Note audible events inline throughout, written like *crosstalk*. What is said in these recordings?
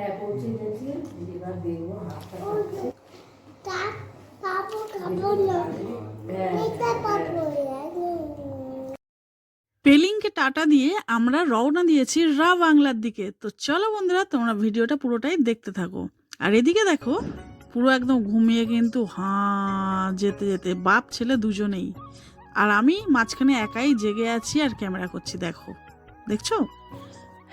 হ্যাঁ পৌঁছে গেছি। এবার দেখব হাতটা হ্যাঁ পাবো পেলিংকে টাটা দিয়ে আমরা রওনা দিয়েছি রা বাংলার দিকে। তো চলো বন্ধুরা তোমরা ভিডিওটা পুরোটাই দেখতে থাকো। আর এদিকে দেখো পুরো একদম ঘুমিয়ে কিন্তু হাঁ যেতে যেতে বাপ ছেলে দুজনেই। আর আমি মাঝখানে একাই জেগে আছি আর ক্যামেরা করছি দেখো। দেখছ?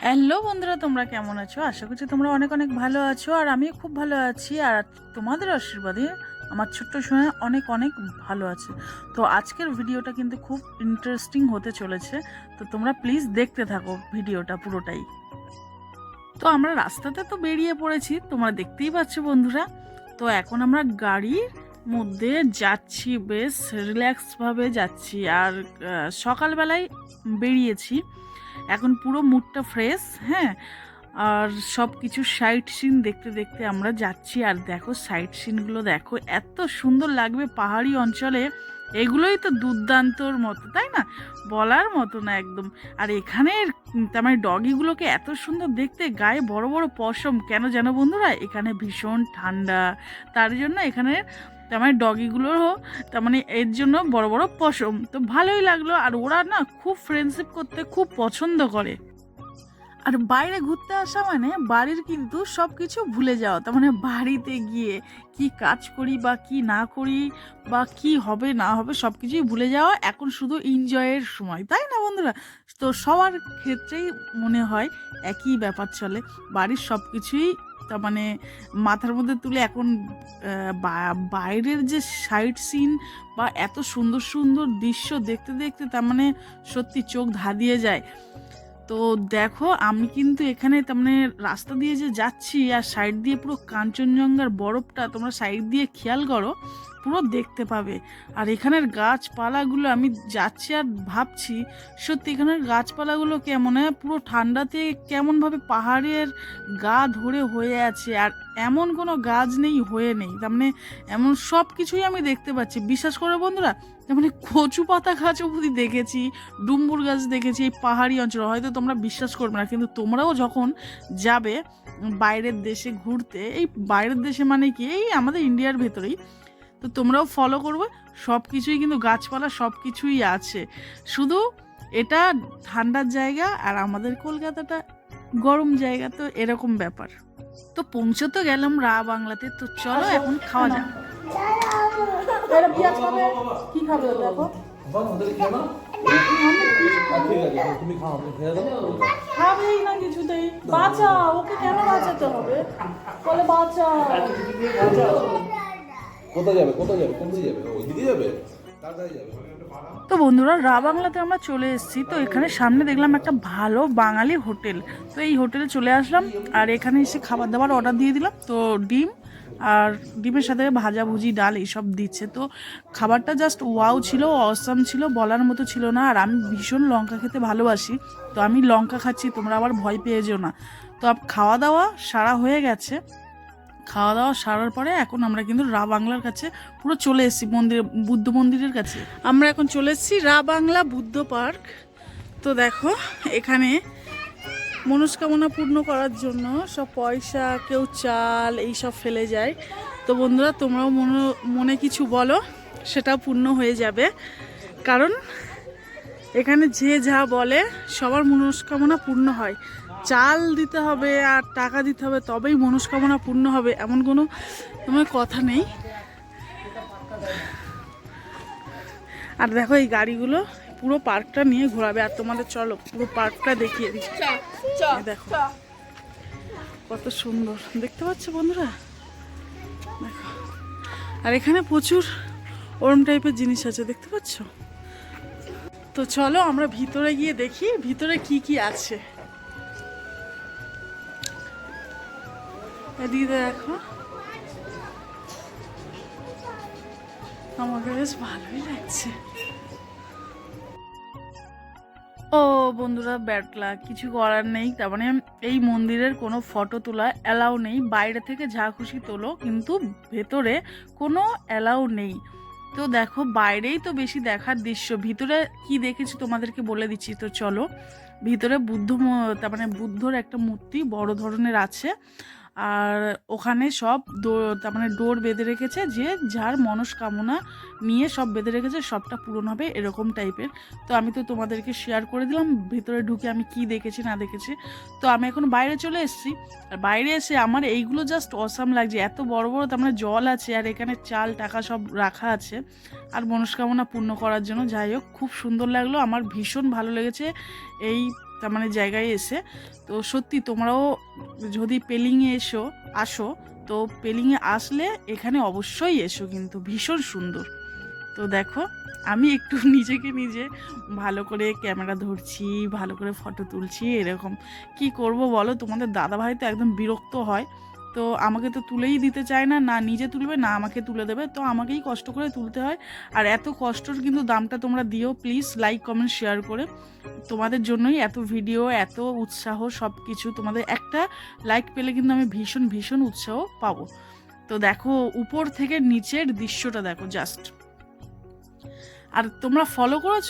হ্যালো বন্ধুরা, তোমরা কেমন আছো? আশা করছি তোমরা অনেক অনেক ভালো আছো, আর আমি খুব ভালো আছি, আর তোমাদের আশীর্বাদে আমার ছোট্ট সময় অনেক অনেক ভালো আছে। তো আজকের ভিডিওটা কিন্তু খুব ইন্টারেস্টিং হতে চলেছে, তো তোমরা প্লিজ দেখতে থাকো ভিডিওটা পুরোটাই। তো আমরা রাস্তাতে তো বেরিয়ে পড়েছি, তোমরা দেখতেই পাচ্ছ বন্ধুরা। তো এখন আমরা গাড়ির মধ্যে যাচ্ছি, বেশ রিল্যাক্সভাবে যাচ্ছি, আর সকালবেলায় বেরিয়েছি। এখন পুরো মুডটা ফ্রেশ হ্যাঁ? আর সব কিছু সাইট সিন দেখতে দেখতে আমরা যাচ্ছি, আর দেখো সাইট সিনগুলো দেখো, এত সুন্দর লাগবে পাহাড়ি অঞ্চলে। এগুলোই তো দুর্দান্তর মতো, তাই না? বলার মতো না একদম। আর এখানের মানে ডগিগুলোকে এত সুন্দর দেখতে, গায়ে বড় বড় পশম, কেন জানো বন্ধুরা? এখানে ভীষণ ঠান্ডা। তার জন্য এখানে তার মানে ডগিগুলোরও তার মানে এর জন্য বড় বড় পশম। তো ভালোই লাগল, আর ওরা না খুব ফ্রেন্ডশিপ করতে খুব পছন্দ করে। আর বাইরে ঘুরতে আসা মানে বাড়ির কিন্তু সব কিছু ভুলে যাওয়া। তার মানে বাড়িতে গিয়ে কি কাজ করি বা কি না করি বা কি হবে না হবে সব কিছুই ভুলে যাওয়া এখন শুধু এনজয়ের সময়। তাই না বন্ধুরা? তো সবার ক্ষেত্রেই মনে হয় একই ব্যাপার চলে। বাড়ির সব কিছুই তার মানে মাথার মধ্যে তুলে এখন বাইরের যে সাইট সিন বা এত সুন্দর সুন্দর দৃশ্য দেখতে দেখতে তার মানে সত্যি চোখ ধাঁধিয়ে যায়। তো দেখো আমি কিন্তু এখানে তার মানে রাস্তা দিয়ে যে যাচ্ছি আর সাইড দিয়ে পুরো কাঞ্চনজঙ্ঘার বরফটা তোমরা সাইড দিয়ে খেয়াল করো পুরো দেখতে পাবে। আর এখানের গাছপালাগুলো আমি যাচ্ছি আর ভাবছি, সত্যি এখানের গাছপালাগুলো কেমন হয়? পুরো ঠান্ডাতে কেমনভাবে পাহাড়ের গা ধরে হয়ে আছে আর এমন কোনো গাছ নেই, হয়ে নেই। তার মানে এমন সব কিছুই আমি দেখতে পাচ্ছি। বিশ্বাস করে বন্ধুরা মানে কচু পাতা গাছ অবধি দেখেছি ডুম্বুর গাছ দেখেছি এই পাহাড়ি অঞ্চলে। হয়তো তোমরা বিশ্বাস করবে না, কিন্তু তোমরাও যখন যাবে বাইরের দেশে ঘুরতে, এই বাইরের দেশে মানে কি? এই আমাদের ইন্ডিয়ার ভেতরেই তো তোমরাও ফলো করবে। সব কিছুই কিন্তু গাছপালা সব কিছুই আছে। শুধু এটা ঠান্ডার জায়গা আর আমাদের কলকাতাটা গরম জায়গা তো এরকম ব্যাপার। তো পৌঁছে তো গেলাম রা বাংলাতে তো চলো এখন খাওয়া যাক। কি খাবে দেখো। আচ্ছা। খাবেই না কিছুতেই। বাঁচা ওকে কেন বাঁচাতে হবে? বলে বাঁচা তো বন্ধুরা, রা বাংলাতে আমরা চলে এসেছি। তো এখানে সামনে দেখলাম একটা ভালো বাঙালি হোটেল। তো এই হোটেলে চলে আসলাম আর এখানে এসে খাবার দাবার অর্ডার দিয়ে দিলাম। তো ডিম আর ডিমের সাথে ভাজা ভুজি, ডাল এইসব দিচ্ছে। তো খাবারটা জাস্ট ওয়াও ছিল অসাম ছিল, বলার মতো ছিল না। আর আমি ভীষণ লঙ্কা খেতে ভালোবাসি। তো আমি লঙ্কা খাচ্ছি, তোমরা আবার ভয় পেয়ে যেও না। তো খাওয়া দাওয়া সারা হয়ে গেছে। খাওয়া দাওয়া সারার পরে এখন আমরা কিন্তু রা বাংলার কাছে পুরো চলে এসেছি, মন্দির, বুদ্ধ মন্দিরের কাছে। আমরা এখন চলে এসেছি রা বাংলা বুদ্ধ পার্ক। তো দেখো, এখানে মনস্কামনা পূর্ণ করার জন্য সব পয়সা, কেউ চাল, এই সব ফেলে যায়। তো বন্ধুরা, তোমরাও মনে মনে কিছু বলো সেটা পূর্ণ হয়ে যাবে। কারণ এখানে যে যা বলে, সবার মনস্কামনা পূর্ণ হয়। চাল দিতে হবে আর টাকা দিতে হবে তবেই মনস্কামনা পূর্ণ হবে এমন কোনো তোমার কথা নেই। আর দেখো এই গাড়িগুলো পুরো পার্কটা নিয়ে ঘোরাবে আর তোমাদের চলো পুরো পার্কটা দেখিয়ে দিই। এই দেখো কত সুন্দর দেখতে পাচ্ছ বন্ধুরা? দেখো আর এখানে প্রচুর ওরম টাইপের জিনিস আছে দেখতে পাচ্ছ? তো চলো আমরা ভিতরে গিয়ে দেখি ভিতরে কি কি আছে। দেখো। আমাকে বেশ ভালোই লাগছে। ও বন্ধুরা ব্যাটলা কিছু করার নেই। তার মানে এই মন্দিরের কোনো ফটো তোলা অ্যালাউ নেই। বাইরে থেকে যা খুশি তোলো, কিন্তু ভেতরে কোনো অ্যালাউ নেই। তো দেখো, বাইরেই তো বেশি দেখার দৃশ্য। ভিতরে কি দেখেছি তোমাদেরকে বলে দিচ্ছি, তো চলো। ভিতরে বুদ্ধ তার মানে বুদ্ধর একটা মূর্তি বড় ধরনের আছে। আর ওখানে সব তার মানে ডোর বেঁধে রেখেছে যে যার মনস্কামনা নিয়ে সব বেঁধে রেখেছে, সবটা পূরণ হবে এরকম টাইপের। তো আমি তো তোমাদেরকে শেয়ার করে দিলাম, ভিতরে ঢুকে আমি কি দেখেছি না দেখেছি। তো আমি এখন বাইরে চলে এসেছি। আর বাইরে এসে আমার এইগুলো জাস্ট অসাম লাগছে। এত বড় বড় তার মানে জল আছে আর এখানে চাল, টাকা সব রাখা আছে। আর মনস্কামনা পূর্ণ করার জন্য যাই হোক, খুব সুন্দর লাগল। আমার ভীষণ ভালো লেগেছে এই তার মানে জায়গায় এসে, তো সত্যি তোমরাও যদি পেলিংয়ে এসো, আসো, তো পেলিংয়ে আসলে এখানে অবশ্যই এসো কিন্তু ভীষণ সুন্দর। তো দেখো, আমি একটু *laughs* নিজেকে নিজে ভালো করে ক্যামেরা ধরছি, ভালো করে ফটো তুলছি, এরকম। কি করব বলো? তোমাদের দাদাভাই তো একদম বিরক্ত হয়। তো আমাকে তো তুলেই দিতে চায় না না নিজে তুলবে, না আমাকে তুলে দেবে। তো আমাকেই কষ্ট করে তুলতে হয়। আর এত কষ্টর কিন্তু দামটা তোমরা দিও প্লিজ লাইক কমেন্ট শেয়ার করে। তোমাদের জন্যই এত ভিডিও এত উৎসাহ সব কিছু তোমাদের একটা লাইক পেলে কিন্তু আমি ভীষণ ভীষণ উৎসাহ পাবো। তো দেখো, উপর থেকে নিচের দৃশ্যটা দেখো জাস্ট আর তোমরা ফলো করেছ?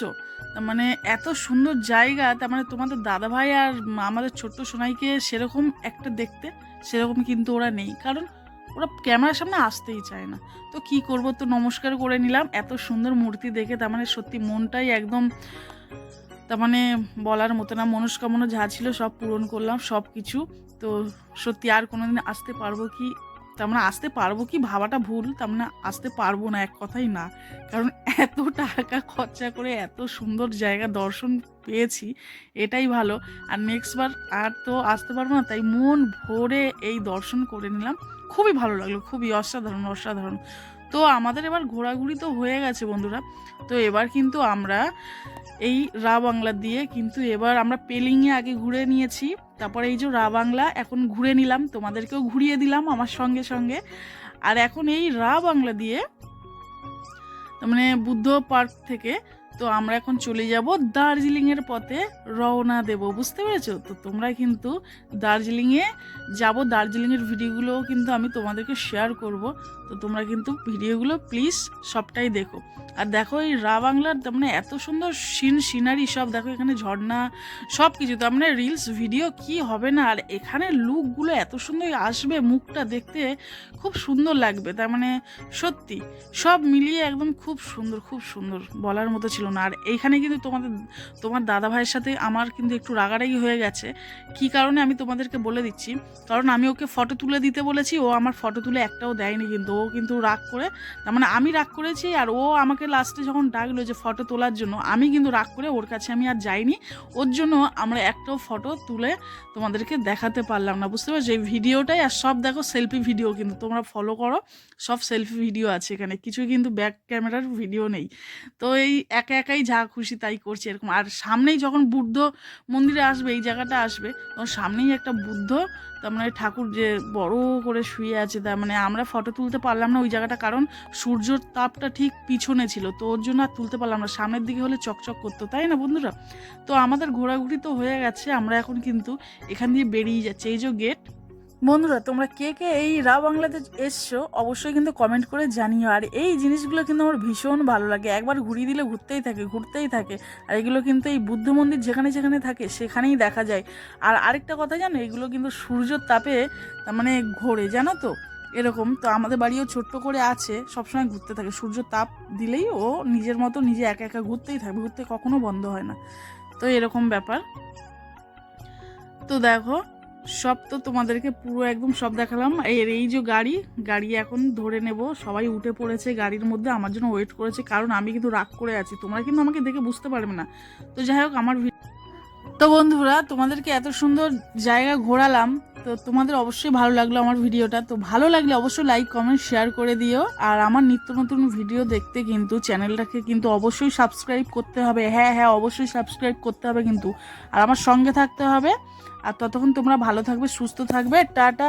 মানে এত সুন্দর জায়গা, তার মানে তোমাদের দাদাভাই আর আমাদের ছোট্ট সোনাইকে সেরকম একটা দেখতে, সেরকম কিন্তু ওরা নেই। কারণ ওরা ক্যামেরার সামনে আসতেই চায় না। তো কি করব? তো নমস্কার করে নিলাম। এত সুন্দর মূর্তি দেখে, তার মানে সত্যি মনটাই একদম, তার মানে বলার মতো না, মনস্কামনা যা ছিল সব পূরণ করলাম সব কিছু তো সত্যি আর কোনোদিন আসতে পারব কি তার মানে আসতে পারব কি? ভাবাটা ভুল, তার মানে আসতে পারব না, এক কথাই না। কারণ এত টাকা খরচা করে এত সুন্দর জায়গা দর্শন পেয়েছি, এটাই ভালো। আর নেক্সট বার আর তো আসতে পারব না, তাই মন ভরে এই দর্শন করে নিলাম। খুবই ভালো লাগল, খুবই অসাধারণ অসাধারণ। তো আমাদের এবার ঘোরাঘুরি তো হয়ে গেছে বন্ধুরা। তো এবার কিন্তু আমরা এই রা বাংলা দিয়ে কিন্তু এবার আমরা পেলিংয়ে আগে ঘুরে নিয়েছি। তারপরে এই যে রা বাংলা, এখন ঘুরে নিলাম। তোমাদেরকেও ঘুরিয়ে দিলাম আমার সঙ্গে সঙ্গে। আর এখন এই রা বাংলা দিয়ে মানে বুদ্ধ পার্ক থেকে, তো আমরা এখন চলে যাব দার্জিলিংয়ের পথে রওনা দেব। বুঝতে পেরেছ? তো তোমরা কিন্তু দার্জিলিংয়ে যাব। দার্জিলিংয়ের ভিডিওগুলোও কিন্তু আমি তোমাদেরকে শেয়ার করব। তো তোমরা কিন্তু ভিডিওগুলো প্লিজ সবটাই দেখো। আর দেখো এই রা বাংলার তার মানে এত সুন্দর সিন, সিনারি সব, দেখো এখানে ঝর্ণা সব কিছু তার মানে রিলস ভিডিও কি হবে না? আর এখানে লুকগুলো এত সুন্দর আসবে মুখটা দেখতে, খুব সুন্দর লাগবে। তার মানে সত্যি, সব মিলিয়ে একদম খুব সুন্দর খুব সুন্দর বলার মতো ছিল না। আর এইখানে কিন্তু তোমাদের, তোমার দাদা ভাইয়ের সাথে আমার কিন্তু একটু রাগারাগি হয়ে গেছে। কি কারণে আমি তোমাদেরকে বলে দিচ্ছি? কারণ আমি ওকে ফটো তুলে দিতে বলেছি, ও আমার ফটো তুলে একটাও দেয়নি কিন্তু। ও কিন্তু রাগ করে, তার মানে আমি রাগ করেছি আর ও আমাকে লাস্টে যখন ডাকলো যে ফটো তোলার জন্য, আমি কিন্তু রাগ করে ওর কাছে আমি আর যাইনি। ওর জন্য আমরা একটাও ফটো তুলে তোমাদেরকে দেখাতে পারলাম না, বুঝতে পারছ? এই ভিডিওটাই আর সব দেখো সেলফি ভিডিও কিন্তু, তোমরা ফলো করো, সব সেলফি ভিডিও আছে এখানে, কিছুই কিন্তু ব্যাক ক্যামেরার ভিডিও নেই। তো এই একা একাই যা খুশি তাই করছে এরকম। আর সামনেই যখন বুদ্ধ মন্দিরে আসবে, এই জায়গাটা আসবে, তখন সামনেই একটা বুদ্ধ তার মানে ঠাকুর যে বড় করে শুয়ে আছে, তার মানে আমরা ফটো তুলতে পারলাম না ওই জায়গাটা, কারণ সূর্যর তাপটা ঠিক পিছনে ছিল। তো ওর জন্য আর তুলতে পারলাম না, সামনের দিকে হলে চকচক করতো, তাই না বন্ধুরা? তো আমাদের ঘোরাঘুরি তো হয়ে গেছে, আমরা এখন কিন্তু এখান দিয়ে বেরিয়ে যাচ্ছি। এই যে গেট বন্ধুরা, তোমরা কে কে এই রা বাংলাতে এসছো অবশ্যই কিন্তু কমেন্ট করে জানিও। আর এই জিনিসগুলো কিন্তু আমার ভীষণ ভালো লাগে। একবার ঘুরিয়ে দিলে ঘুরতেই থাকে ঘুরতেই থাকে। আর এগুলো কিন্তু এই বুদ্ধ মন্দির যেখানে যেখানে থাকে, সেখানেই দেখা যায়। আর আরেকটা কথা জানো, এগুলো কিন্তু সূর্যর তাপে মানে ঘোরে, জানো তো? এরকম। তো আমাদের বাড়িও ছোট্ট করে আছে, সবসময় ঘুরতে থাকে। সূর্য তাপ দিলেই ও নিজের মতো নিজে একা একা ঘুরতেই থাকবে, ঘুরতে কখনো বন্ধ হয় না। তো এরকম ব্যাপার। তো দেখো সব তো তোমাদেরকে পুরো একদম সব দেখালাম। এর এই যে গাড়ি গাড়ি এখন ধরে নেব। সবাই উঠে পড়েছে গাড়ির মধ্যে, আমার জন্য ওয়েট করেছে, কারণ আমি কিন্তু রাগ করে আছি। তোমরা কিন্তু আমাকে দেখে বুঝতে পারবে না। তো যাই হোক, আমার তো বন্ধুরা, তোমাদেরকে এত সুন্দর জায়গা ঘোরালাম। তো তোমাদের অবশ্যই ভালো লাগল আমার ভিডিওটা। তো ভালো লাগলে অবশ্যই লাইক কমেন্ট শেয়ার করে দিও। আর আমার নিত্য নতুন ভিডিও দেখতে কিন্তু চ্যানেলটাকে কিন্তু অবশ্যই সাবস্ক্রাইব করতে হবে। হ্যাঁ হ্যাঁ অবশ্যই সাবস্ক্রাইব করতে হবে কিন্তু। আর আমার সঙ্গে থাকতে হবে। আর ততক্ষণ তোমরা ভালো থাকবে সুস্থ থাকবে টাটা